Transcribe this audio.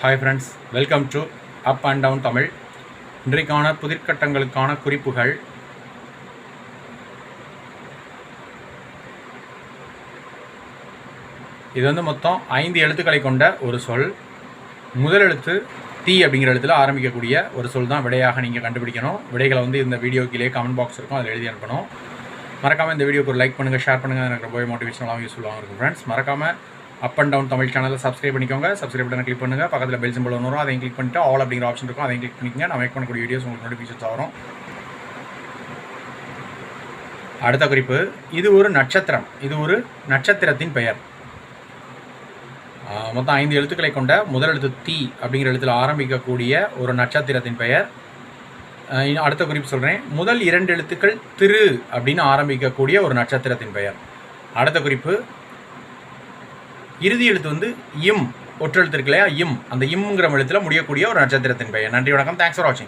Hi friends welcome to up and down Tamil இன்றைக்கான புதிர்கட்டங்களுக்கான குறிப்புகள். இது வந்து மொத்தம் ஐந்து எழுத்துக்களை கொண்ட ஒரு சொல். முதல் எழுத்து டி அப்படிங்கிற எழுத்தில் ஆரம்பிக்கக்கூடிய ஒரு சொல் தான் விடையாக நீங்கள் கண்டுபிடிக்கணும். விடைகளை வந்து இந்த வீடியோ கீழே கமெண்ட் பாக்ஸ் இருக்கும் அதில் எழுதி அனுப்பணும். மறக்காமல் இந்த வீடியோக்கு ஒரு லைக் பண்ணுங்கள் ஷேர் பண்ணுங்கள் எனக்கு ரொம்ப மோட்டிவேஷனலாகவும் யூஸ்ஃபுல்லாகவும் இருக்கும் ஃப்ரெண்ட்ஸ் மறக்காமல் அப் அண்ட் டவுன் தமிழ் சேனலை சப்ஸ்கிரைப் பண்ணிக்கோங்க. சப்ஸ்கிரைப் பண்ணி கிளிக் பண்ணுங்கள் பக்கத்தில் பெல் சிம்பிள் ஒன்று வரும். அதையும் கிளிக் பண்ணிட்டு ஆல் அப்படிங்கிற ஆப்ஷன் இருக்கும். அதையும் கிளிக் பண்ணிக்கங்க. நான் மேக் பண்ணக்கூடிய வீடியோஸ் உங்களுக்கு நோட்டிஃபிகேஷன்ஸ் வரும். அடுத்த குறிப்பு. இது ஒரு நட்சத்திரம். இது ஒரு நட்சத்திரத்தின் பெயர். மொத்தம் ஐந்து எழுத்துக்களை கொண்ட முதல் எழுத்து தி அப்படிங்கிற எழுத்தில் ஆரம்பிக்கக்கூடிய ஒரு நட்சத்திரத்தின் பெயர். அடுத்த குறிப்பு சொல்கிறேன் முதல் இரண்டு எழுத்துக்கள் திரு அப்படின்னு ஆரம்பிக்கக்கூடிய ஒரு நட்சத்திரத்தின் பெயர். அடுத்த குறிப்பு. இறுதி எழுத்து வந்து இம் ஒற்றெழுத்து இருக்கு இல்லையா? இம். அந்த இம்ங்கிற எழுத்துல முடியக்கூடிய ஒரு நட்சத்திரத்தின் பெயர். நன்றி வணக்கம். தேங்க்ஸ் ஃபார் வாட்சிங்